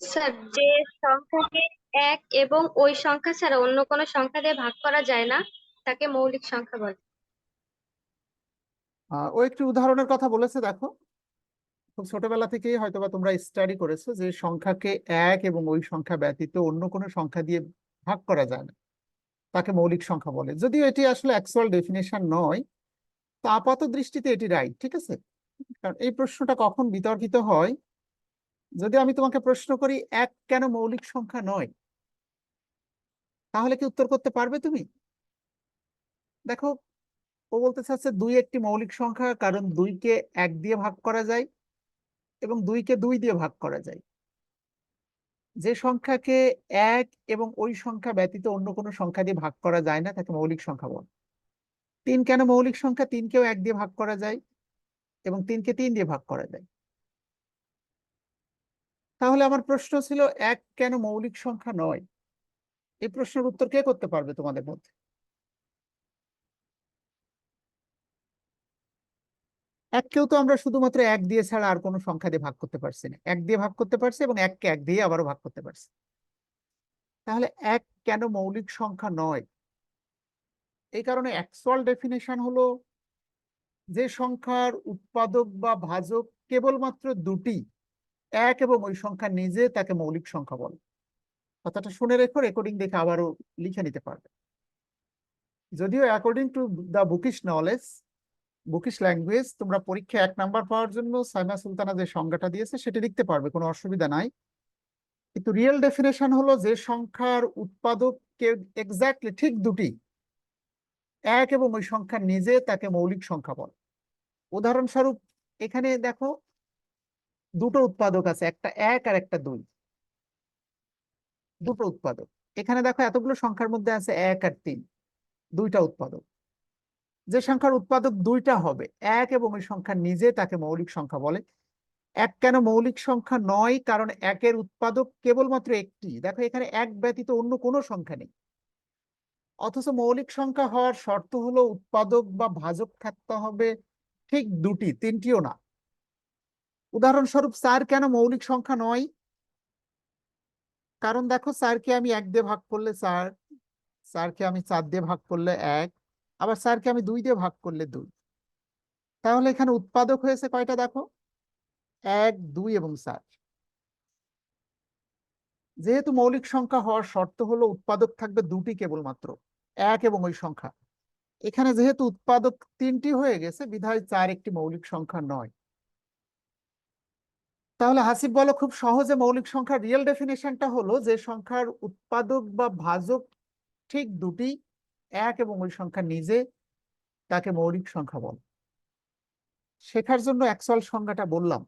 Sir, যে সংখ্যাকে এক এবং ওই সংখ্যা ছাড়া অন্য কোনো সংখ্যা দিয়ে ভাগ করা যায় না, তাকে মৌলিক সংখ্যা বলে। ও একটি উদাহরণের কথা বলেছে, দেখো। খুব ছোটবেলা থেকেই হয়তোবা তোমরা স্টাডি করেছ যে সংখ্যাকে এক এবং ওই সংখ্যা ব্যতীত অন্য কোনো সংখ্যা দিয়ে ভাগ করা যায় না। তাকে মৌলিক সংখ্যা বলে। যদিও এটি আসলে অ্যাকচুয়াল ডেফিনেশন নয়, তা আপাত দৃষ্টিতে এটি রাইট ঠিক আছে? কারণ এই প্রশ্নটা কখন বিতর্কিত হয় যদি আমি তোমাকে প্রশ্ন করি, এক কেন মৌলিক সংখ্যা নয়? তাহলে কি উত্তর করতে পারবে তুমি? দেখো, ও বলতে চাচ্ছে দুই একটি মৌলিক সংখ্যা, কারণ দুইকে এক দিয়ে ভাগ করা যায় এবং দুইকে দুই দিয়ে ভাগ করা যায়। যে সংখ্যাকে এক এবং ওই সংখ্যা ব্যতীত অন্য কোনো সংখ্যা দিয়ে ভাগ করা যায় না, তাকে মৌলিক সংখ্যা বলে। তিন কেন মৌলিক সংখ্যা? তিনকেও এক দিয়ে ভাগ করা যায় এবং তিনকে তিন দিয়ে ভাগ করা যায়। তাহলে আমার প্রশ্ন ছিল, এক কেন মৌলিক সংখ্যা নয়? এই প্রশ্নের উত্তর কে করতে পারবে তোমাদের মধ্যে? এককেও তো আমরা শুধুমাত্র এক দিয়ে ছাড়া আর কোনো সংখ্যা দিয়ে ভাগ করতে পারছি না। এক দিয়ে ভাগ করতে পারছি এবং এককে এক দিয়ে আবারও ভাগ করতে পারছি। তাহলে এক কেন মৌলিক সংখ্যা নয়? এই কারণে অ্যাকচুয়াল ডেফিনেশন হলো, যে সংখ্যার উৎপাদক বা ভাজক কেবলমাত্র দুটি এক এবং ওই সংখ্যা নিজে তাকে মৌলিক সংখ্যা বলে। কথাটা শুনে রেখো রেকর্ডিং দেখে আবারও লিখে নিতে পারবে। যদিও according to the bookish knowledge bookish language তোমরা পরীক্ষায় এক নাম্বার পাওয়ার জন্য সাইমা সুলতানা যে সংজ্ঞাটা দিয়েছে, সেটা লিখতে পারবে, কোনো অসুবিধা নাই। কিন্তু রিয়েল ডেফিনেশন হলো যে সংখ্যার উৎপাদক এক্স্যাক্টলি ঠিক দুটি, এক এবং ওই সংখ্যা নিজে তাকে মৌলিক সংখ্যা বলে। উদাহরণস্বরূপ, এখানে দেখো দুটো উৎপাদক আছে, একটা এক আর একটা দুই। দুটো উৎপাদক। এখানে দেখো এতগুলো সংখ্যার মধ্যে আছে এক আর তিন, দুইটা উৎপাদক। যে সংখ্যার উৎপাদক দুইটা হবে, এক এবং ওই সংখ্যা নিজে তাকে মৌলিক সংখ্যা বলে। এক কেন মৌলিক সংখ্যা নয়, কারণ একের উৎপাদক কেবলমাত্র একটি। দেখো এখানে এক ব্যতীত অন্য কোনো সংখ্যা নেই। অথচ মৌলিক সংখ্যা হওয়ার শর্ত হলো উৎপাদক বা ভাজক থাকতে হবে ঠিক দুটি, তিনটিও না। উদাহরণস্বরূপ চার কেন মৌলিক সংখ্যা নয়? কারণ দেখো চারকে আমি এক দিয়ে ভাগ করলে চার চারকে আমি চার দিয়ে ভাগ করলে এক, আবার চারকে আমি দুই দিয়ে ভাগ করলে দুই। তাহলে এখানে উৎপাদক হয়েছে কয়টা দেখো? এক, দুই এবং চার। যেহেতু মৌলিক সংখ্যা হওয়ার শর্ত হলো উৎপাদক থাকবে দুটি কেবলমাত্র, এক এবং ওই সংখ্যা। এখানে যেহেতু উৎপাদক তিনটি হয়ে গেছে, বিধায় চার একটি মৌলিক সংখ্যা নয়। তাহলে হাসিব বলো, খুব সহজে মৌলিক সংখ্যার রিয়েল ডেফিনেশনটা হলো যে সংখ্যার উৎপাদক বা ভাজক ঠিক দুটি, এক এবং ওই সংখ্যা নিজে তাকে মৌলিক সংখ্যা বল। শেখার জন্য অ্যাকচুয়াল সংখ্যাটা বললাম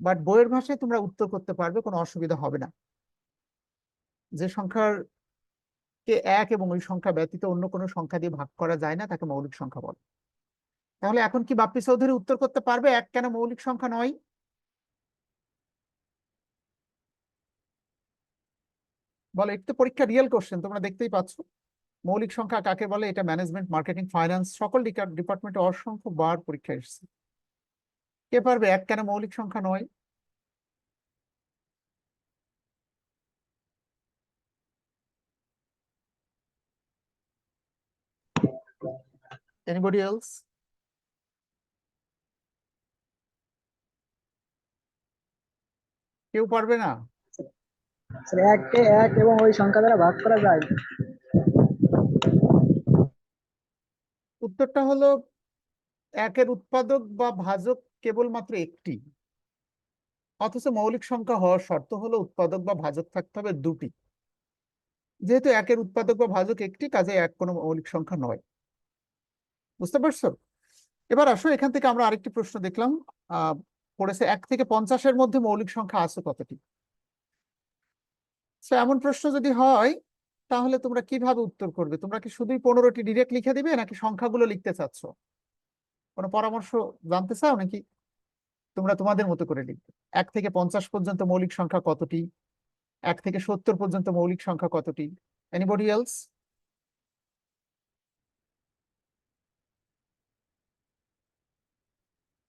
বাট বইয়ের ভাষায় তোমরা উত্তর করতে পারবে, কোনো অসুবিধা হবে না। যে সংখ্যার কে এক এবং ওই সংখ্যা ব্যতীত অন্য কোনো সংখ্যা দিয়ে ভাগ করা যায় না, তাকে মৌলিক সংখ্যা বলে। তাহলে এখন কি বাপ্পি চৌধুরী উত্তর করতে পারবে, এক কেন মৌলিক সংখ্যা নয়? বলো এটা তো পরীক্ষা রিয়েল কোশ্চেন তোমরা দেখতেই পাচ্ছ। মৌলিক সংখ্যা কাকে বলে? এটা ম্যানেজমেন্ট মার্কেটিং ফাইন্যান্স সকল ডিপার্টমেন্টে অসংখ্য বার পরীক্ষা এসেছে। কে পারবে? এক কেন মৌলিক সংখ্যা নয়। Anybody else? কেউ পারবে না? এককে এক এবং ওই সংখ্যা দ্বারা ভাগ করা যায়। উত্তরটা হলো একের উৎপাদক বা ভাজক কেবলমাত্র একটি। অথচ মৌলিক সংখ্যা হওয়ার শর্ত হলো উৎপাদক বা ভাজক থাকতে হবে দুটি। যেহেতু একের উৎপাদক বা ভাজক একটি, কাজে এক কোনো মৌলিক সংখ্যা নয়। বুঝতে পারছ? এবার আসো, এখান থেকে আমরা আরেকটি প্রশ্ন দেখলাম। আহ, পড়েছে এক থেকে পঞ্চাশের মধ্যে মৌলিক সংখ্যা আছে কতটি? সে এমন প্রশ্ন যদি হয়, তাহলে তোমরা কীভাবে উত্তর করবে? তোমরা কি শুধুই পনেরোটি ডিরেক্ট লিখে দিবে, নাকি সংখ্যাগুলো লিখতে চাচ্ছ? কোনো পরামর্শ জানতে চাও, নাকি তোমরা তোমাদের মতো করে লিখবে? এক থেকে পঞ্চাশ পর্যন্ত মৌলিক সংখ্যা কতটি? এক থেকে সত্তর পর্যন্ত মৌলিক সংখ্যা কতটি? এনিবডি এলস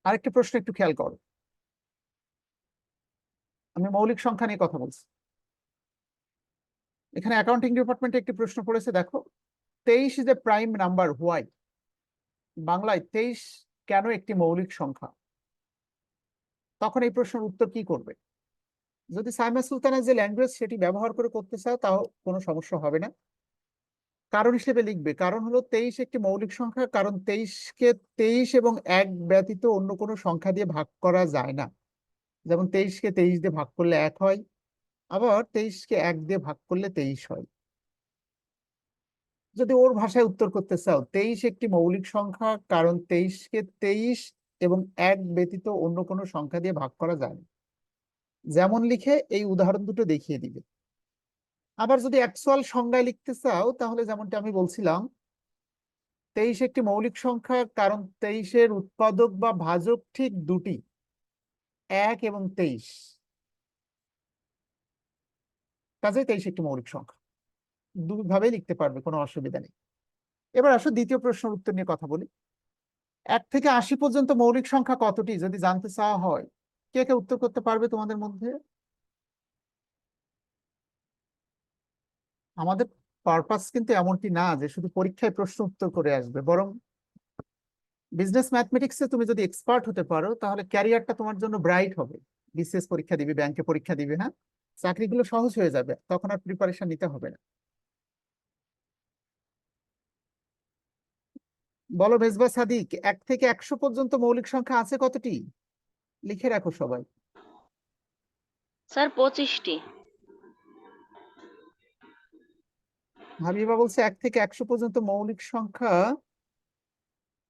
আরেকটি প্রশ্ন একটু খেয়াল করো। আমি মৌলিক সংখ্যা নিয়ে কথা বলছি। এখানে অ্যাকাউন্টিং ডিপার্টমেন্টে একটি প্রশ্ন পড়েছে, দেখো, তেইশ is a prime number why বাংলায় তেইশ কেন একটি মৌলিক সংখ্যা? তখন এই প্রশ্নের উত্তর কি করবে? যদি সাইমা সুলতানের যে ল্যাঙ্গুয়েজ সেটি ব্যবহার করে করতে চাও, তাও কোনো সমস্যা হবে না। কারণ হিসেবে লিখবে, কারণ হলো তেইশ একটি মৌলিক সংখ্যা, কারণ তেইশকে তেইশ এবং এক ব্যতীত অন্য কোনো সংখ্যা দিয়ে ভাগ করা যায় না। যেমন তেইশকে তেইশ দিয়ে ভাগ করলে এক হয় আবার তেইশকে এক দিয়ে ভাগ করলে তেইশ হয়। যদি ওর ভাষায় উত্তর করতে চাও, তেইশ একটি মৌলিক সংখ্যা, কারণ তেইশকে তেইশ এবং এক ব্যতীত অন্য কোনো সংখ্যা দিয়ে ভাগ করা যায় যেমন লিখে এই উদাহরণ দুটো দেখিয়ে দিবে। আবার যদি অ্যাকচুয়াল সংজ্ঞায় লিখতে চাও, তাহলে যেমনটা আমি বলছিলাম, তেইশ একটি মৌলিক সংখ্যা, কারণ তেইশের উৎপাদক বা ভাজক ঠিক দুটি, এক এবং তেইশ। কাজে তেইশ একটি মৌলিক সংখ্যা। দুভাবেই লিখতে পারবে, কোনো অসুবিধা নেই। এবার আসো দ্বিতীয় প্রশ্নের উত্তর নিয়ে কথা বলি। এক থেকে আশি পর্যন্ত মৌলিক সংখ্যা কতটি, যদি জানতে চাওয়া হয়? কে কে উত্তর করতে পারবে তোমাদের মধ্যে? আমাদের পারপাস কিন্তু এমনটি না যে শুধু পরীক্ষায় প্রশ্ন উত্তর করে আসবে, বরং বিজনেস ম্যাথমেটিক্সে তুমি যদি এক্সপার্ট হতে পারো, তাহলে ক্যারিয়ারটা তোমার জন্য ব্রাইট হবে। বিসিএস পরীক্ষা দিবে ব্যাংকে পরীক্ষা দিবে হ্যাঁ? চাকরিগুলো সহজ হয়ে যাবে তখন আর প্রিপারেশন নিতে হবে না। বলো মেজবা সাদিক এক থেকে একশো পর্যন্ত মৌলিক সংখ্যা আছে কতটি? লিখে রাখো সবাই। স্যার পঁচিশটি। হাবিবা বলছে এক থেকে একশো পর্যন্ত মৌলিক সংখ্যা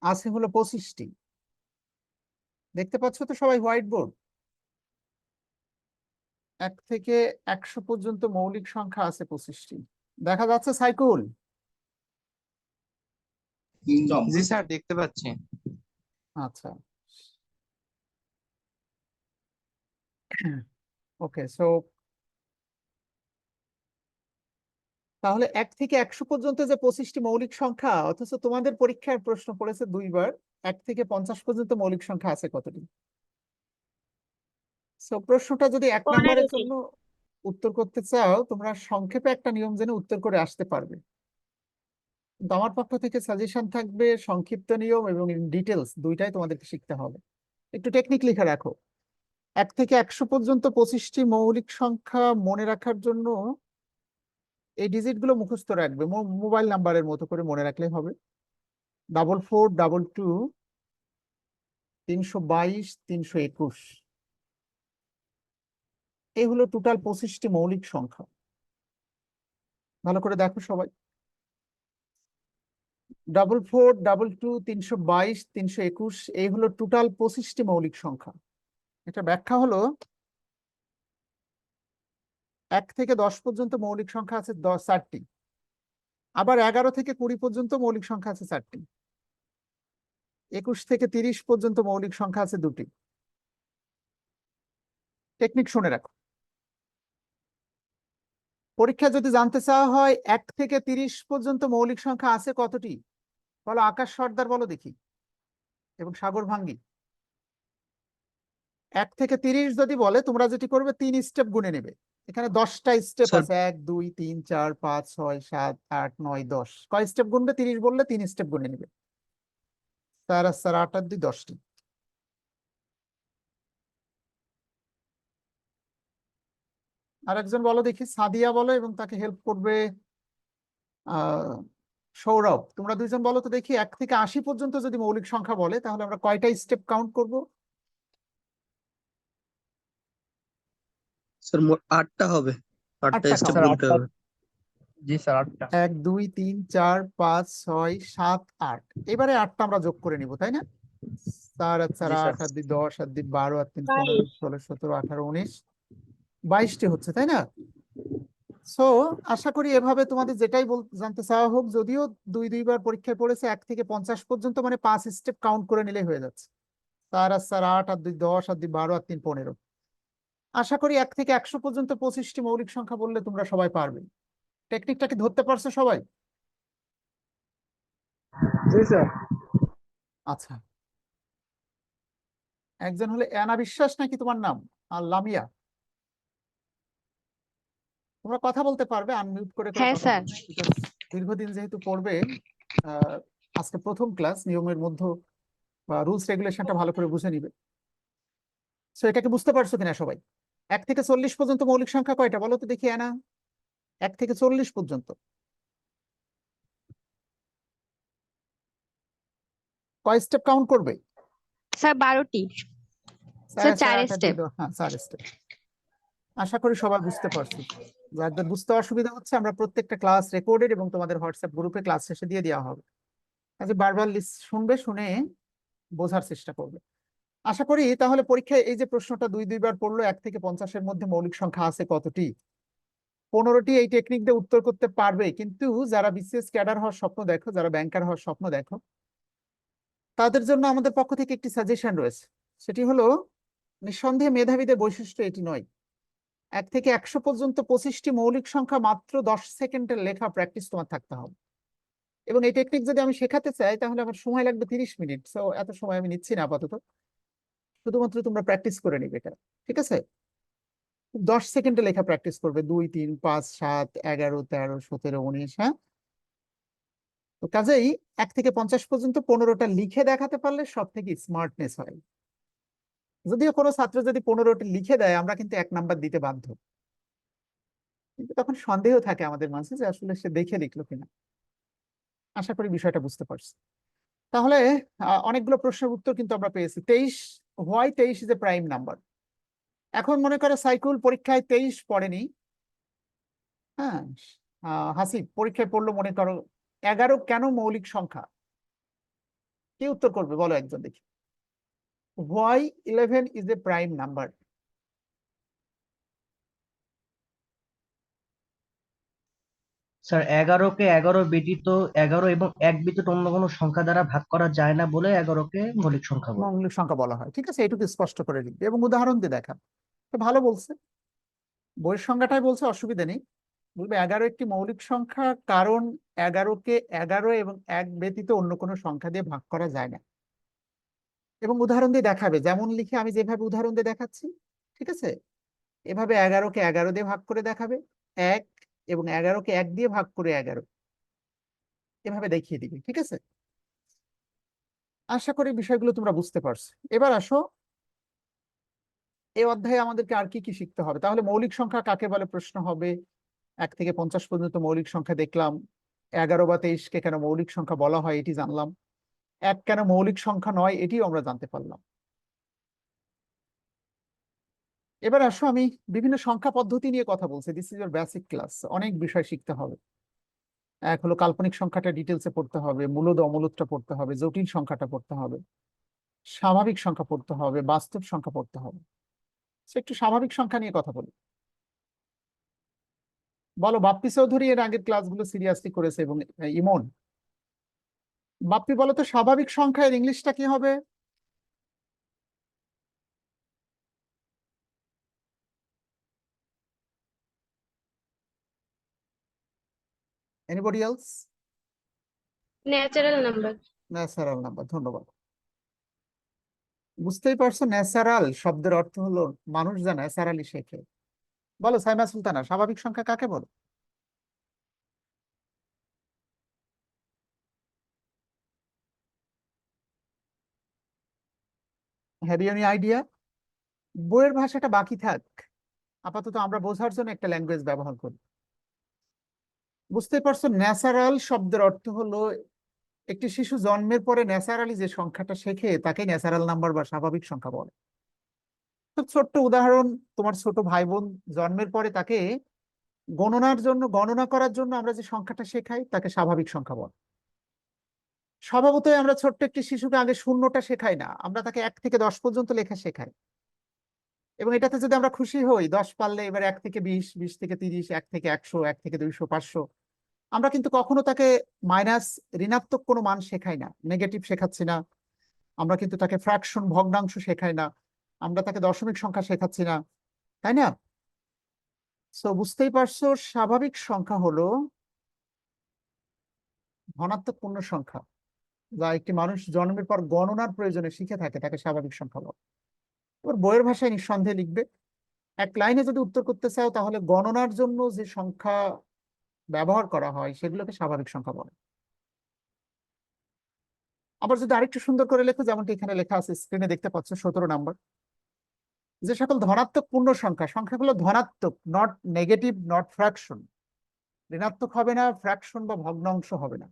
আছে হলো পঁচিশটি। দেখতে পাচ্ছ তো সবাই হোয়াইট বোর্ড এক থেকে একশো পর্যন্ত মৌলিক সংখ্যা আছে পঁচিশটি। দেখা যাচ্ছে সাইকুল। জি স্যার দেখতে পাচ্ছি। আচ্ছা। ওকে সো তাহলে এক থেকে একশো পর্যন্ত যে পঁচিশটি মৌলিক সংখ্যা অথচ তোমাদের পরীক্ষার প্রশ্ন পড়েছে দুইবার এক থেকে পঞ্চাশ পর্যন্ত মৌলিক সংখ্যা আছে কতটি? সো প্রশ্নটা যদি এক নম্বরের জন্য উত্তর করতে চাও তোমরা সংক্ষেপে একটা নিয়ম জেনে উত্তর করে আসতে পারবে। কিন্তু আমার পক্ষ থেকে সাজেশন থাকবে সংক্ষিপ্ত নিয়ম এবং ডিটেলস দুইটাই তোমাদেরকে শিখতে হবে। একটু টেকনিক লিখে রাখো। এক থেকে একশো পর্যন্ত পঁচিশটি মৌলিক সংখ্যা মনে রাখার জন্য এই ডিজিটগুলো মুখস্থ রাখবে। মোবাইল নাম্বারের মতো করে মনে রাখলে হবে। ডাবল ফোর ডাবল টু তিনশো বাইশ তিনশো একুশ। এই হলো টোটাল পঁচিশটি মৌলিক সংখ্যা। ভালো করে দেখো সবাই। ডাবল ফোর ডাবল টু তিনশো বাইশ, তিনশো একুশ এই হলো টোটাল পঁচিশটি মৌলিক সংখ্যা। এটা ব্যাখ্যা হলো এক থেকে দশ পর্যন্ত মৌলিক সংখ্যা আছে দশ চারটি। আবার এগারো থেকে কুড়ি পর্যন্ত মৌলিক সংখ্যা আছে চারটি। একুশ থেকে তিরিশ পর্যন্ত মৌলিক সংখ্যা আছে দুটি। টেকনিক শুনে রাখো। পরীক্ষা যদি জানতে চাওয়া হয় এক থেকে তিরিশ পর্যন্ত মৌলিক সংখ্যা আছে কতটি? বলো আকাশ সর্দার বলো দেখি। এবং সাগর ভাঙ্গি। এক থেকে তিরিশ যদি বলে তোমরা যেটি করবে তিন স্টেপ গুনে নেবে। এখানে দশটা স্টেপ আছে। এক দুই তিন চার পাঁচ ছয় সাত আট নয় দশ। কয় স্টেপ গুনবে? তিরিশ বললে তিন স্টেপ গুনে নেবে। চার আর চার আট আর দুই দশটি। আরেকজন বলো দেখি সাদিয়া বলো এবং তাকে হেল্প করবে আহ সৌরভ। তোমরা দুইজন বলো তো দেখি এক থেকে আশি পর্যন্ত যদি মৌলিক সংখ্যা বলে তাহলে আমরা কয়টা স্টেপ কাউন্ট করব? স্যার আটটা হবে। আটটা স্টেপ। হবে। জি স্যার আটটা। এক দুই তিন চার পাঁচ ছয় সাত আট। এবারে আটটা আমরা যোগ করে নিব তাই না? চার আর চার স্যার। আট আর দুই দশ আর দুই বারো আর তিন পনেরো ষোলো সতেরো আঠারো উনিশ। বাইশটি হচ্ছে তাই না? সো আশা করি এভাবে তোমাদের যেটাই জানতে চাওয়া হোক যদিও দুই দুইবার পরীক্ষায় পড়েছে এক থেকে পঞ্চাশ পর্যন্ত মানে পাঁচ স্টেপ কাউন্ট করে নিলে হয়ে যাচ্ছে। চার আর চার আট আর দুই দশ আর দুই বারো আর তিন পনেরো। আশা করি এক থেকে একশো পর্যন্ত পঁচিশটি মৌলিক সংখ্যা বললে তোমরা সবাই পারবে। টেকনিকটা কি ধরতে পারছ সবাই? আচ্ছা। একজন হলে অ্যানা বিশ্বাস নাকি তোমার নাম? আর লামিয়া? তোমরা কথা বলতে পারবে আনমিউট করে হ্যাঁ, স্যার। দীর্ঘদিন যেহেতু পড়বে আজকে প্রথম ক্লাস নিয়মের মধ্যে বা রুলস রেগুলেশনটা ভালো করে বুঝে নিবে। সো এটাকে বুঝতে পারছ কিনা সবাই? এক থেকে চল্লিশ পর্যন্ত মৌলিক সংখ্যা কয়টা? বলো তো দেখি না এক থেকে চল্লিশ পর্যন্ত। কয় স্টেপ কাউন্ট করবে? স্যার বারোটি। স্যার, চার। দাও। হ্যাঁ চার স্টেপ আশা করি সবাই বুঝতে পারছি। যাদের বুঝতে অসুবিধা হচ্ছে, আমরা প্রত্যেকটা ক্লাস রেকর্ডেড এবং তোমাদের হোয়াটসঅ্যাপ গ্রুপে ক্লাস শেষে দিয়ে দেওয়া হবে। কাজে বারবার লিস্ট শুনবে, শুনে বোঝার চেষ্টা করবে। আশা করি তাহলে পরীক্ষায় এই যে প্রশ্নটা দুই, দুইবার পড়ল, এক থেকে পঞ্চাশের মধ্যে মৌলিক সংখ্যা আছে কতটি? পনেরোটি এই টেকনিক দিয়ে উত্তর করতে পারবে, কিন্তু যারা বিসিএস ক্যাডার হওয়ার স্বপ্ন দেখো, যারা ব্যাংকার হওয়ার স্বপ্ন দেখো, তাদের জন্য আমাদের পক্ষ থেকে একটি সাজেশন রয়েছে। সেটি হলো, নিঃসন্দেহে মেধাবীদের বৈশিষ্ট্য এটি নয়। এক থেকে একশো পর্যন্ত পঁচিশটি মৌলিক সংখ্যা মাত্র দশ সেকেন্ডের লেখা প্র্যাকটিস তোমার থাকতে হবে। এবং এই টেকনিক যদি আমি শেখাতে চাই, তাহলে আমার সময় লাগবে তিরিশ মিনিট সো এত সময় আমি নিচ্ছি না আপাতত। শুধুমাত্র তোমরা প্র্যাকটিস করে নিবে এটা, ঠিক আছে? দশ সেকেন্ডে লেখা প্র্যাকটিস করবে, দুই, তিন, পাঁচ, সাত, এগারো, তেরো, সতেরো, উনিশ হ্যাঁ? তো কাজেই এক থেকে পঞ্চাশ পর্যন্ত পনেরোটা লিখে দেখাতে পারলে সব থেকে স্মার্টনেস হয়। যদিও কোনো ছাত্র যদি পনেরোটি লিখে দেয়, আমরা কিন্তু এক নাম্বার দিতে বাধ্য। কিন্তু তখন সন্দেহ থাকে আমাদের মাঝে যে আসলে সে দেখে লিখলো কিনা। আশা করি বিষয়টা বুঝতে পারছি। তাহলে অনেকগুলো প্রশ্নের উত্তর কিন্তু আমরা পেয়েছি। তেইশ হোয়াই তেইশ ইজ এ প্রাইম নাম্বার এখন মনে করো সাইকুল পরীক্ষায় তেইশ পড়েনি। হ্যাঁ হাসিব, পরীক্ষায় পড়ল মনে করো এগারো কেন মৌলিক সংখ্যা? কে উত্তর করবে? বলো একজন দেখি। Why 11 is a prime number? Sir এগারোকে এগারো ব্যতীত এগারো এবং এক ব্যতীত অন্য কোনো সংখ্যা দ্বারা ভাগ করা যায় না বলে এগারোকে মৌলিক সংখ্যা বলে। মৌলিক সংখ্যা বলা হয়। ঠিক আছে এটুকু স্পষ্ট করে লিখবে এবং উদাহরণ দিয়ে দেখা তো ভালো বলছে। বইয়ের সংখ্যাটাই বলছে অসুবিধা নেই। বলবে এগারো একটি মৌলিক সংখ্যা কারণ এগারোকে এগারো এবং এক ব্যতীত অন্য কোনো সংখ্যা দিয়ে ভাগ করা যায় না। এবং উদাহরণ দিয়ে দেখাবে। যেমন লিখে আমি যেভাবে উদাহরণ দিয়ে দেখাচ্ছি, ঠিক আছে? এভাবে এগারোকে এগারো দিয়ে ভাগ করে দেখাবে। এক এবং এগারোকে এক দিয়ে ভাগ করে এগারো। এভাবে দেখিয়ে দিবে, ঠিক আছে? আশা করি বিষয়গুলো তোমরা বুঝতে পারছ। এবার আসো। এই অধ্যায়ে আমাদেরকে আর কি কি শিখতে হবে? তাহলে মৌলিক সংখ্যা কাকে বলে প্রশ্ন হবে? এক থেকে পঞ্চাশ পর্যন্ত মৌলিক সংখ্যা দেখলাম। এগারো বা তেইশকে কেন মৌলিক সংখ্যা বলা হয় এটি জানলাম। এক কেন মৌলিক সংখ্যা নয়, এটিও আমরা জানতে পারলাম। এবার আসো আমি বিভিন্ন সংখ্যা পদ্ধতি নিয়ে কথা বলছি। দিস ইজ বেসিক ক্লাস অনেক বিষয় শিখতে হবে। এক হলো কাল্পনিক সংখ্যাটা ডিটেলসে পড়তে হবে, মূলদ অমূলদটা পড়তে হবে, জটিল সংখ্যাটা পড়তে হবে, স্বাভাবিক সংখ্যা পড়তে হবে, বাস্তব সংখ্যা পড়তে হবে। সে একটু স্বাভাবিক সংখ্যা নিয়ে কথা বলি। বলো, বাপ্পি চৌধুরী এর আগের ক্লাসগুলো সিরিয়াসলি করেছে এবং ইমন? বাপ্পি বলো তো স্বাভাবিক সংখ্যার ইংলিশটা কি হবে? Anybody else natural number natural number ধন্যবাদ। বুঝতেই পারছ ন্যাচারাল শব্দের অর্থ হলো মানুষ যা ন্যাচারালি শেখে। বলো সাইমা সুলতানা স্বাভাবিক সংখ্যা কাকে বলো? হ্যাভ ইউ এনি আইডিয়া বইয়ের ভাষাটা বাকি থাক। আপাতত আমরা বোঝার জন্য একটা ল্যাঙ্গুয়েজ ব্যবহার করি। বুঝতে পারছ, ন্যাচারাল শব্দের অর্থ হলো, একটি শিশু জন্মের পরে ন্যাচারালি যে সংখ্যাটা শেখে তাকে ন্যাচারাল নাম্বার বা স্বাভাবিক সংখ্যা বলে। খুব ছোট্ট উদাহরণ, তোমার ছোট ভাই বোন জন্মের পরে তাকে গণনার জন্য, গণনা করার জন্য আমরা যে সংখ্যাটা শেখাই, তাকে স্বাভাবিক সংখ্যা বলে। স্বভাবতই আমরা ছোট্ট একটি শিশুকে আগে শূন্যটা শেখাই না, আমরা তাকে এক থেকে দশ পর্যন্ত লেখা শেখাই। এবং এটাতে যদি আমরা খুশি হই, দশ পারলে এবার এক থেকে বিশ বিশ থেকে তিরিশ, এক থেকে একশো, এক থেকে দুইশো, পাঁচশো, আমরা কিন্তু কখনো তাকে মাইনাস ঋণাত্মক কোনো মান শেখাই না নেগেটিভ শেখাচ্ছি না, আমরা কিন্তু তাকে ফ্র্যাকশন ভগ্নাংশ শেখাই না, আমরা তাকে দশমিক সংখ্যা শেখাচ্ছি না, তাই না? সো বুঝতেই পারছ, স্বাভাবিক সংখ্যা হলো ধনাত্মক পূর্ণ সংখ্যা। যা একটি মানুষ জন্মের পর গণনার প্রয়োজনে শিখে থাকে তাকে স্বাভাবিক সংখ্যা বলে। এবার বইয়ের ভাষায় নিঃসন্দেহে লিখবে, এক লাইনে যদি উত্তর করতে চাও তাহলে গণনার জন্য যে সংখ্যা ব্যবহার করা হয় সেগুলোকে স্বাভাবিক সংখ্যা বলে। আবার যদি আরেকটু সুন্দর করে লেখো, যেমনটি এখানে লেখা আছে স্ক্রিনে দেখতে পাচ্ছ সতেরো নাম্বার। যে সকল ধনাত্মক পূর্ণ সংখ্যা, সংখ্যাগুলো ধনাত্মক নট নেগেটিভ নট ফ্র্যাকশন ঋণাত্মক হবে না ফ্র্যাকশন বা ভগ্নাংশ হবে না।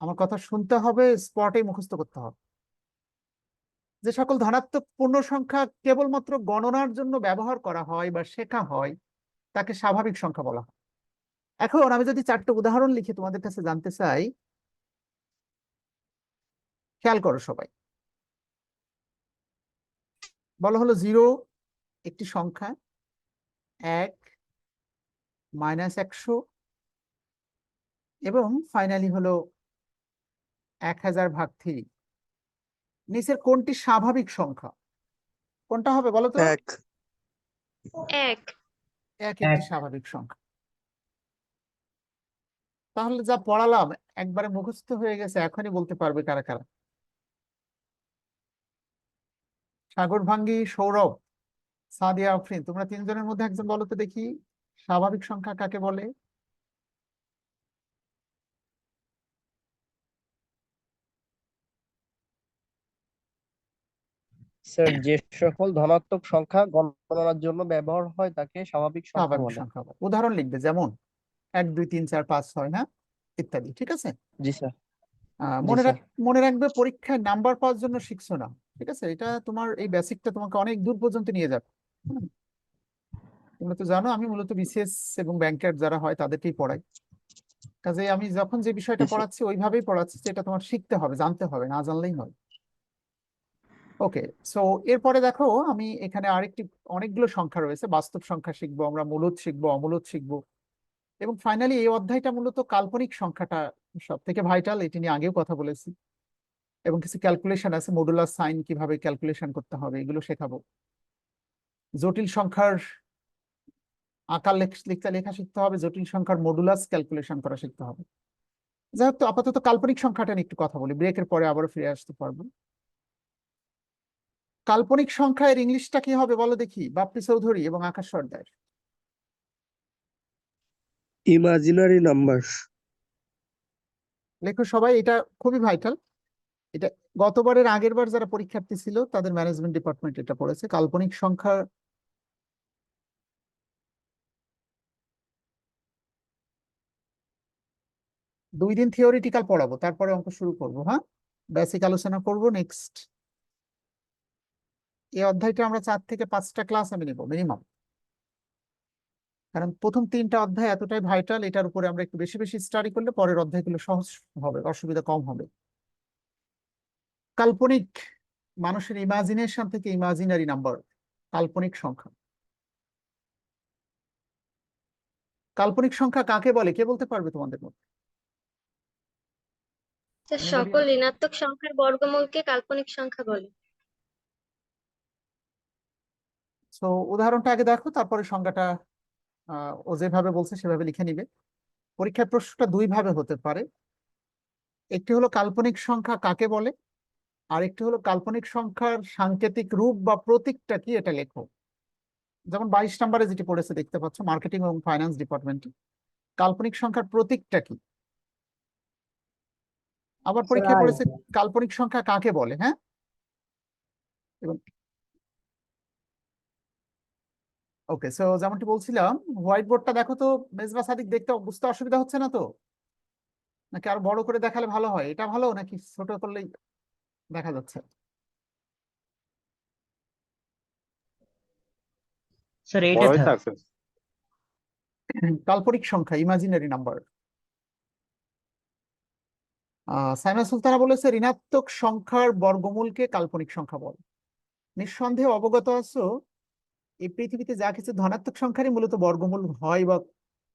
আমার কথা শুনতে হবে স্পটে মুখস্থ করতে হবে। যে সকল ধনাত্মক পূর্ণ সংখ্যা কেবলমাত্র গণনার জন্য ব্যবহার করা হয় বা শেখা হয়, তাকে স্বাভাবিক সংখ্যা বলা হয়। এখন আমি যদি চারটে উদাহরণ লিখে তোমাদের কাছে জানতে চাই, খেয়াল করো সবাই। বলা হলো জিরো, একটি সংখ্যা, এক, মাইনাস একশো, এবং ফাইনালি হলো এক হাজার ভাগ থ্রি। নিচের কোনটি স্বাভাবিক সংখ্যা? কোনটা হবে বলো তো? এক। এক। এক একটি স্বাভাবিক সংখ্যা। তাহলে যা পড়ালাম একবারে মুখস্থ হয়ে গেছে এখনই বলতে পারবে কারা কারা। সাগর ভাঙ্গি সৌরভ সাদিয়া আফরিন তোমরা তিনজনের মধ্যে একজন বলো তো দেখি। স্বাভাবিক সংখ্যা কাকে বলে? স্যার যে সকল ধনাত্মক সংখ্যা গণনার জন্য ব্যবহার হয় তাকে স্বাভাবিক সংখ্যা বলে। উদাহরণ লিখবে যেমন এক দুই তিন চার পাঁচ ছয় না? ইত্যাদি ঠিক আছে? জি স্যার মনে রাখ মনে রাখবে পরীক্ষায় নাম্বার পাওয়ার জন্য শিখছো না ঠিক আছে? এটা তোমার এই বেসিকটা তোমাকে অনেক দূর পর্যন্ত নিয়ে যাবে। তোমরা তো জানো আমি মূলত বিসিএস এবং ব্যাংকার যারা হয় তাদেরকেই পড়াই। কাজে আমি যখন যে বিষয়টা পড়াচ্ছি ওইভাবেই পড়াচ্ছি যেটা তোমার শিখতে হবে জানতে হবে না জানলেই নয়। ওকে সো এরপরে দেখো, আমি এখানে আরেকটি, অনেকগুলো সংখ্যা রয়েছে। বাস্তব সংখ্যা শিখব আমরা, মূলত শিখব, অমূলত শিখব। এবং ফাইনালি এই অধ্যায়টা মূলত কাল্পনিক সংখ্যাটা সব থেকে ভাইটাল এটি নিয়ে আগেও কথা বলেছি। এবং কিছু ক্যালকুলেশন আছে মডুলার সাইন কীভাবে ক্যালকুলেশন করতে হবে, এগুলো শেখাবো। জটিল সংখ্যার আকার লেখ- লিখতে, লেখা শিখতে হবে, জটিল সংখ্যার মডুলাস ক্যালকুলেশন করা শিখতে হবে। যাই হোক, তো আপাতত কাল্পনিক সংখ্যাটা নিয়ে একটু কথা বলি ব্রেকের পরে আবারও ফিরে আসতে পারব। কাল্পনিক সংখ্যা এর ইংলিশটা কি হবে বলো দেখি। বাপ্পি চৌধুরী এবং আকাশ সর্দার। ইমাজিনারি নাম্বার লেখো সবাই এটা খুবই ভাইটাল এটা গতবারের আগের বার যারা পরীক্ষার্থী ছিল তাদের ম্যানেজমেন্ট ডিপার্টমেন্ট এটা পড়েছে। কাল্পনিক সংখ্যা দুই দিন থিওরিটিক্যাল পড়াবো তারপরে অঙ্ক শুরু করব হ্যাঁ? বেসিক আলোচনা করব নেক্সট এই অধ্যায়টা আমরা চার থেকে পাঁচটা ক্লাস আমি নেব মিনিমাম কারণ প্রথম তিনটা অধ্যায় এতটাই ভাইটাল এটার উপরে আমরা একটু বেশি বেশি স্টাডি করলে পরের অধ্যায়গুলো সহজ হবে অসুবিধা কম হবে। কাল্পনিক মানুষের ইমাজিনেশন থেকে ইমাজিনারি নাম্বার কাল্পনিক সংখ্যা। কাল্পনিক সংখ্যা কাকে বলে? কে বলতে পারবে তোমাদের মধ্যে? সকল ঋণাত্মক সংখ্যার বর্গমূলকে কাল্পনিক সংখ্যা বলে। সো উদাহরণটা আগে দেখো তারপরে সংজ্ঞাটা ও যেভাবে বলছে সেভাবে লিখে নিবে। পরীক্ষার প্রশ্নটা দুই ভাবে হতে পারে। একটি হলো কাল্পনিক সংখ্যা কাকে বলে? আর একটি হলো কাল্পনিক সংখ্যার সাংকেতিক রূপ বা প্রতীকটা কি এটা লেখো। যেমন বাইশ নম্বরে যেটি পড়েছে দেখতে পাচ্ছ মার্কেটিং এবং ফাইন্যান্স ডিপার্টমেন্টে। কাল্পনিক সংখ্যার প্রতীকটা কি? আবার পরীক্ষা। পড়েছে কাল্পনিক সংখ্যা কাকে বলে হ্যাঁ? এবং ওকে সো যেমনটি বলছিলাম হোয়াইট বোর্ডটা দেখো তো মেজবা সাদিক দেখতে বুঝতে অসুবিধা হচ্ছে না তো? নাকি আরও বড় করে দেখালে ভালো হয়? এটা ভালো নাকি ছোট করলেই দেখা যাচ্ছে? স্যার এইটা কাল্পনিক সংখ্যা ইমাজিনারি নাম্বার সাইমা সুলতানা বলেছে ঋণাত্মক সংখ্যার বর্গমূলকে কাল্পনিক সংখ্যা বল। নিঃসন্দেহে অবগত আছো এই পৃথিবীতে যা কিছু ধনাত্মক সংখ্যারই মূলত বর্গমূল হয় বা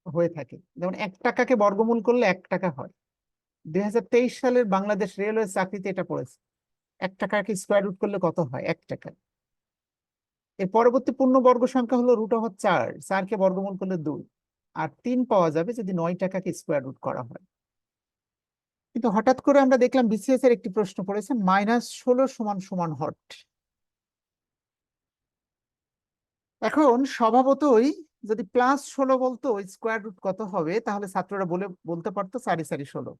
হয়ে থাকে। যেমন এক টাকাকে বর্গমূল করলে এক টাকা হয়। দুই হাজার তেইশ সালের বাংলাদেশ রেলওয়ে চাকরিতে এটা পড়েছে। এক টাকাকে স্কোয়ার রুট করলে কত হয়? এক টাকা। এর পরবর্তী পূর্ণ বর্গ সংখ্যা হলো রুট ওভার চার। চারকে বর্গমূল করলে দুই। আর তিন পাওয়া যাবে যদি নয় টাকাকে স্কোয়ার রুট করা হয়। কিন্তু হঠাৎ করে আমরা দেখলাম বিসিএস এর একটি প্রশ্ন পড়েছে, মাইনাস ষোলো সমান সমান হট। এখন স্বভাবতই যদি প্লাস ষোলো বলতো স্কোয়ার রুট কত হবে? তাহলে ছাত্ররা বলে, বলতে পারতো সারি সারি ষোলো।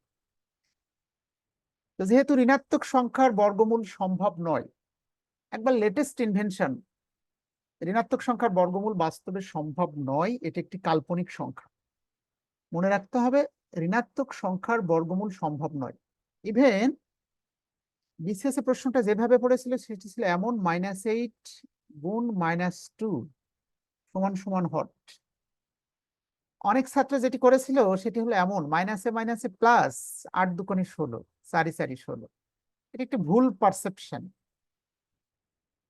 যেহেতু ঋণাত্মক সংখ্যার বর্গমূল সম্ভব নয়, একবার লেটেস্ট ইনভেনশন ঋণাত্মক সংখ্যার বর্গমূল বাস্তবে সম্ভব নয়, এটি একটি কাল্পনিক সংখ্যা। মনে রাখতে হবে, ঋণাত্মক সংখ্যার বর্গমূল সম্ভব নয়। ইভেন বিসিএস প্রশ্নটা যেভাবে পড়েছিল, সেটি ছিল এমন মাইনাস এইট গুণ মাইনাস টু সমান সমান হট। অনেক ছাত্র যেটি করেছিল সেটি হলো এমন মাইনাসে মাইনাসে প্লাস আট দুকোণে ষোলো সারি সারি ষোলো। এটি একটি ভুল পারসেপশন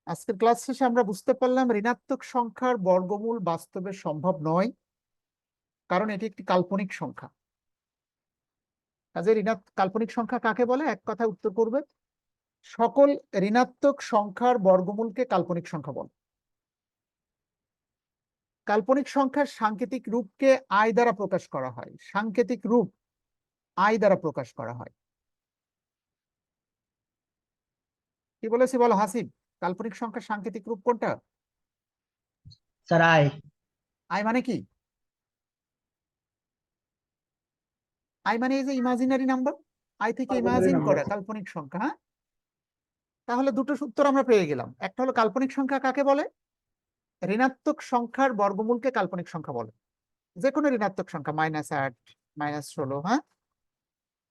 আজকের ক্লাস শেষে আমরা বুঝতে পারলাম ঋণাত্মক সংখ্যার বর্গমূল বাস্তবে সম্ভব নয়, কারণ এটি একটি কাল্পনিক সংখ্যা। কাজে ঋণাত্মক, কাল্পনিক সংখ্যা কাকে বলে? এক কথায় উত্তর করবে সকল ঋণাত্মক সংখ্যার বর্গমূলকে কাল্পনিক সংখ্যা বলে। কাল্পনিক সংখ্যার সাংকেতিক রূপকে আয় দ্বারা প্রকাশ করা হয়। সাংকেতিক রূপ আয় দ্বারা প্রকাশ করা হয়। কি বলেছি বলো হাসিব কাল্পনিক সংখ্যার সাংকেতিক রূপ কোনটা? স্যার আয় আই মানে কি? আই মানে এই যে ইমাজিনারি নাম্বার আই থেকে ইমাজিন করা কাল্পনিক সংখ্যা হ্যাঁ? তাহলে দুটো উত্তর আমরা পেয়ে গেলাম। একটা হলো কাল্পনিক সংখ্যা কাকে বলে? ঋণাত্মক সংখ্যার বর্গমূলকে কাল্পনিক সংখ্যা বলে। যে কোনো ঋণাত্মক সংখ্যা মাইনাস আট মাইনাস ষোলো হ্যাঁ?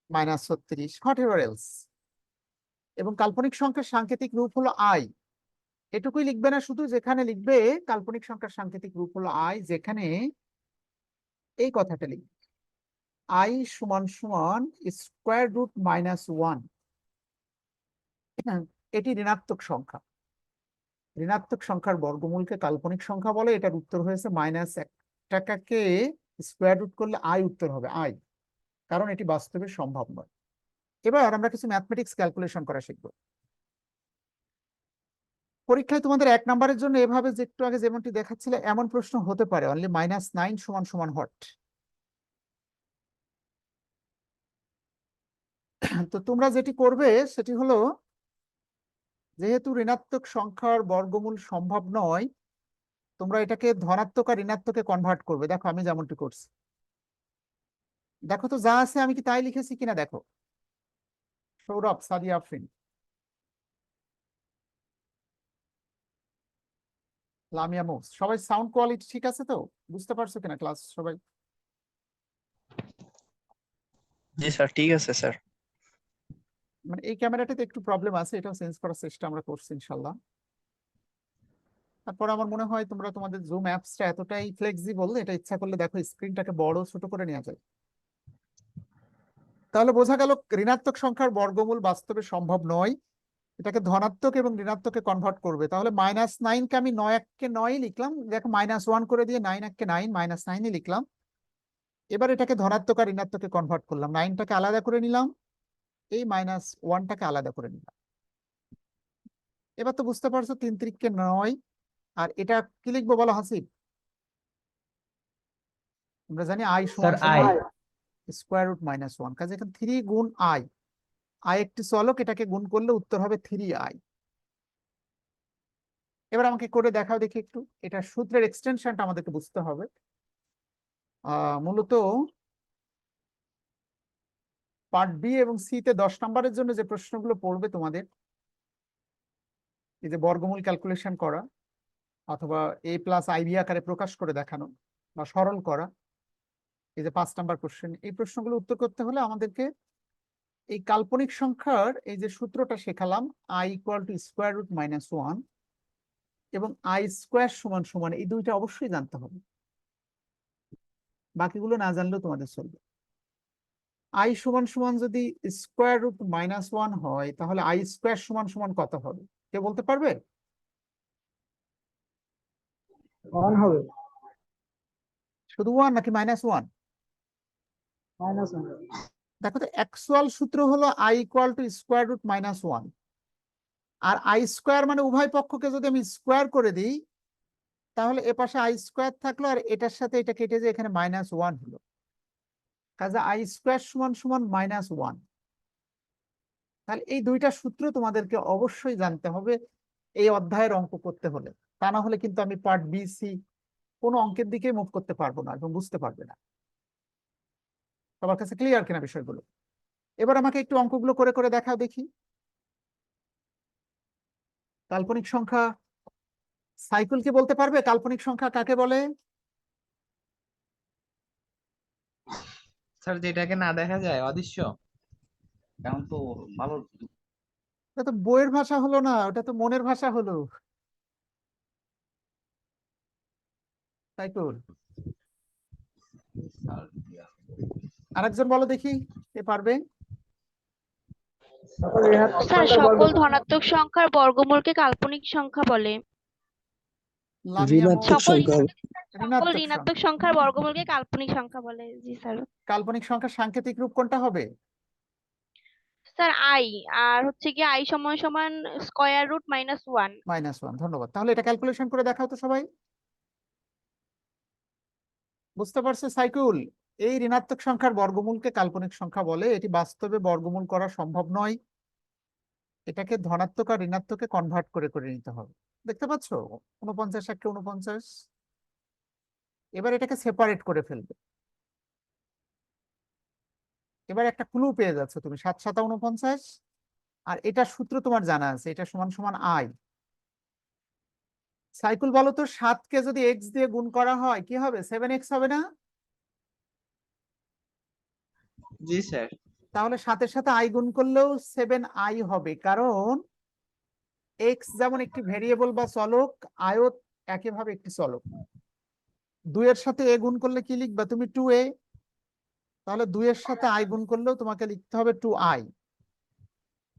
মাইনাস ছত্রিশ হোয়াট এলস এবং কাল্পনিক সংখ্যার সাংকেতিক রূপ হলো আই এটুকুই লিখবে না শুধু, যেখানে লিখবে কাল্পনিক সংখ্যার সাংকেতিক রূপ হলো আই যেখানে এই কথাটা লিখবে। আই সমান সমান স্কোয়ার রুট মাইনাস ওয়ান এটি ঋণাত্মক সংখ্যা। ঋণাত্মক সংখ্যার বর্গমূলকে কাল্পনিক সংখ্যা বলে, এটার উত্তর হয়েছে মাইনাস এক। টাকাকে স্কোয়ার রুট করলে আই উত্তর হবে আই কারণ এটি বাস্তবে সম্ভব নয়। এবার আমরা কিছু ম্যাথমেটিক্স ক্যালকুলেশন করা শিখব। পরীক্ষায় তোমাদের এক নম্বরের জন্য এভাবে যে একটু আগে যেমনটি দেখাচ্ছিল, এমন প্রশ্ন হতে পারে। অনলি মাইনাস নাইন সমান সমান হট তো তোমরা যেটি করবে, সেটি হলো যেহেতু ঋণাত্মক সংখ্যার বর্গমূল সম্ভব নয়, তোমরা এটাকে ধনাত্মক আর ঋণাত্মকে কনভার্ট করবে। দেখো আমি যেমনটি করছি। দেখো তো যা আছে আমি কি তাই লিখেছি কিনা দেখো। সৌরভ সাদিয়া আফরিন। লামিয়া মোস সবাই সাউন্ড কোয়ালিটি ঠিক আছে তো? বুঝতে পারছ কিনা ক্লাস সবাই? জি স্যার ঠিক আছে স্যার মানে এই ক্যামেরাটাতে একটু প্রবলেম আছে, এটাও চেঞ্জ করার চেষ্টা আমরা করছি ইনশাল্লাহ। তারপর আমার মনে হয় তোমরা তোমাদের জুম অ্যাপসটা এতটাই ফ্লেক্সিবল এটা ইচ্ছা করলে দেখো স্ক্রিনটাকে বড় ছোট করে নেওয়া যায়। তাহলে বোঝা গেল ঋণাত্মক সংখ্যার বর্গমূল বাস্তবে সম্ভব নয়। এটাকে ধনাত্মক এবং ঋণাত্মকে কনভার্ট করবে। তাহলে মাইনাস নাইনকে আমি নয় এককে নয় লিখলাম। দেখো মাইনাস ওয়ান করে দিয়ে নাইন এককে নাইন মাইনাস নাইনই লিখলাম। এবার এটাকে ধনাত্মক আর ঋণাত্মকে কনভার্ট করলাম। নাইনটাকে আলাদা করে নিলাম। এই মাইনাস ওয়ানটাকে আলাদা করে নিলাম। এবার তো বুঝতে পারছ তিন তিরিককে নয় আর এটা কি লিখব বলো হাসিব? আমরা জানি I I square root minus one কাজে এখানে থ্রি গুণ আই আই একটি চলক এটাকে গুণ করলে উত্তর হবে থ্রি আই এবার আমাকে করে দেখাও দেখি একটু। এটা সূত্রের এক্সটেনশনটা আমাদেরকে বুঝতে হবে। আহ মূলত পার্ট বি এবং সি তে দশ নম্বরের জন্য যে প্রশ্নগুলো পড়বে তোমাদের, এই যে বর্গমূল ক্যালকুলেশন করা, অথবা এ প্লাস আইবি আকারে প্রকাশ করে দেখানো বা সরল করা, এই যে পাঁচ নাম্বার কোশ্চেন এই প্রশ্নগুলো উত্তর করতে হলে আমাদেরকে এই কাল্পনিক সংখ্যার এই যে সূত্রটা শেখালাম I equal to square root minus one এবং আই স্কোয়ার সমান সমান, এই দুইটা অবশ্যই জানতে হবে। বাকিগুলো না জানলেও তোমাদের চলবে। আই সমান সমান যদি স্কোয়ার রুট মাইনাস ওয়ান হয় তাহলে আই স্কোয়ার সমান সমান কত হবে? কে বলতে পারবে? হবে। শুধু ওয়ান নাকি মাইনাস ওয়ান মাইনাস ওয়ান দেখো তো অ্যাকচুয়াল সূত্র হলো I equal to square root minus one R I square মানে উভয় পক্ষকে যদি আমি স্কোয়ার করে দিই তাহলে এ পাশে আই স্কোয়ার থাকল আর এটার সাথে এটা কেটে যে এখানে মাইনাস ওয়ান হলো। কাজে আই স্কোয়ার সমান সমান মাইনাস ওয়ান তাহলে এই দুইটা সূত্র তোমাদেরকে অবশ্যই জানতে হবে এই অধ্যায়ের অঙ্ক করতে হলে। তা না হলে কিন্তু আমি পার্ট বি সি কোনো অঙ্কের দিকে মুভ করতে পারব না এবং বুঝতে পারবে না। সবার কাছে ক্লিয়ার কিনা বিষয়গুলো? এবার আমাকে একটু অঙ্কগুলো করে করে দেখাও দেখি। কাল্পনিক সংখ্যা সাইকেল কি বলতে পারবে? কাল্পনিক সংখ্যা কাকে বলে? স্যার যেটাকে না দেখা যায় অদৃশ্য। এখন তো ভালো এটা তো বইয়ের ভাষা হলো না ওটা তো মনের ভাষা হলো। সাইকুল আরেকজন বলো দেখি কে পারবে? স্যার সংখ্যার সকল বর্গমূল। ধনাত্মক সংখ্যার বর্গমূলকে কাল্পনিক সংখ্যা বলে। সকল ঋণাত্মক। সংখ্যার বর্গমূলকে কাল্পনিক সংখ্যা বলে জি স্যার। কাল্পনিক সংখ্যার সাংকেতিক রূপ কোনটা হবে? Sir I. আর হচ্ছে কি আই সমান সমান square root minus one. Minus one ধন্যবাদ। তাহলে এটা ক্যালকুলেশন করে দেখাও তো সবাই। বুঝতে পারছ সাইকুল এই ঋণাত্মক সংখ্যার বর্গমূলকে কাল্পনিক সংখ্যা বলে। এটি বাস্তবে বর্গমূল করা সম্ভব নয়। এটাকে ধনাত্মক আর ঋণাত্মকে কনভার্ট করে করে নিতে হবে। দেখতে পাচ্ছো? উনপঞ্চাশ একটা উনপঞ্চাশ এবার এটাকে সেপারেট করে ফেলবে। এবার একটা ক্লু পেয়ে যাচ্ছ তুমি সাত সাতা উনপঞ্চাশ আর এটা সূত্র তোমার জানা আছে এটা সমান সমান আই সাইকেল বলো তো সাতকে যদি এক্স দিয়ে গুণ করা হয় কি হবে? সেভেন এক্স হবে না? জি স্যার। তাহলে সাতের সাথে আই গুণ করলেও সেভেন আই হবে। কারণ এক্স যেমন একটি ভেরিয়েবল বা চলক আয়ও একইভাবে একটি চলক। দুইয়ের সাথে এ গুণ করলে কি লিখবা? তুমি টু এ তাহলে দুইয়ের সাথে আই গুণ করলেও তোমাকে লিখতে হবে টু আই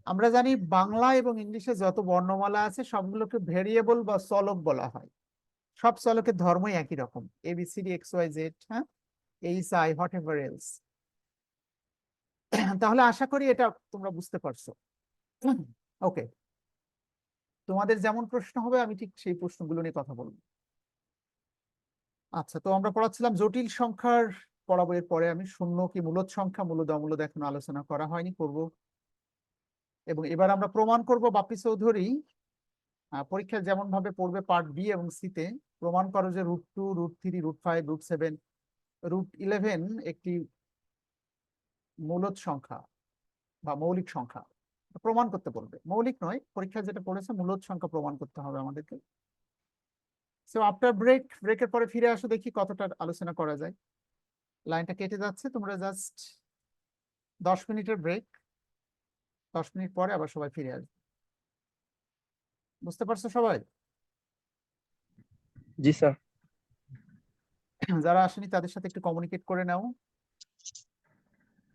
আমরা জানি বাংলা এবং ইংলিশে যত বর্ণমালা আছে, সবগুলোকে ভেরিয়েবল বা চলক বলা হয়। সব চলকের ধর্মই একই রকম। A B C D X Y Z হ্যাঁ? H I whatever else তাহলে আশা করি এটা তোমরা বুঝতে পারছ। ওকে। তোমাদের যেমন প্রশ্ন হবে আমি ঠিক সেই প্রশ্নগুলো নিয়ে কথা বলব। আচ্ছা তো আমরা পড়াচ্ছিলাম জটিল সংখ্যার পড়াবো এর পরে আমি শূন্য কি মূলদ সংখ্যা মূলদ অমূলদ এখনও আলোচনা করা হয়নি করব। এবং এবার আমরা প্রমাণ করব বাপি চৌধুরী আহ, পরীক্ষায় যেমন ভাবে পড়বে পার্ট বি এবং সি তে প্রমাণ করো যে root two root three root five root seven root eleven একটি মূলত সংখ্যা বা মৌলিক সংখ্যা। প্রমাণ করতে বলবে। মৌলিক নয় পরীক্ষায় যেটা পড়েছে মূলদ সংখ্যা প্রমাণ করতে হবে আমাদেরকে। সো আফটার ব্রেক ব্রেকের পরে ফিরে আসো দেখি কতটা আলোচনা করা যায়। লাইনটা কেটে যাচ্ছে তোমরা জাস্ট দশ মিনিটের ব্রেক দশ মিনিট পরে আবার সবাই ফিরে আসবে। বুঝতে পারছ সবাই? জি স্যার। যারা আসেনি তাদের সাথে একটু কমিউনিকেট করে নাও।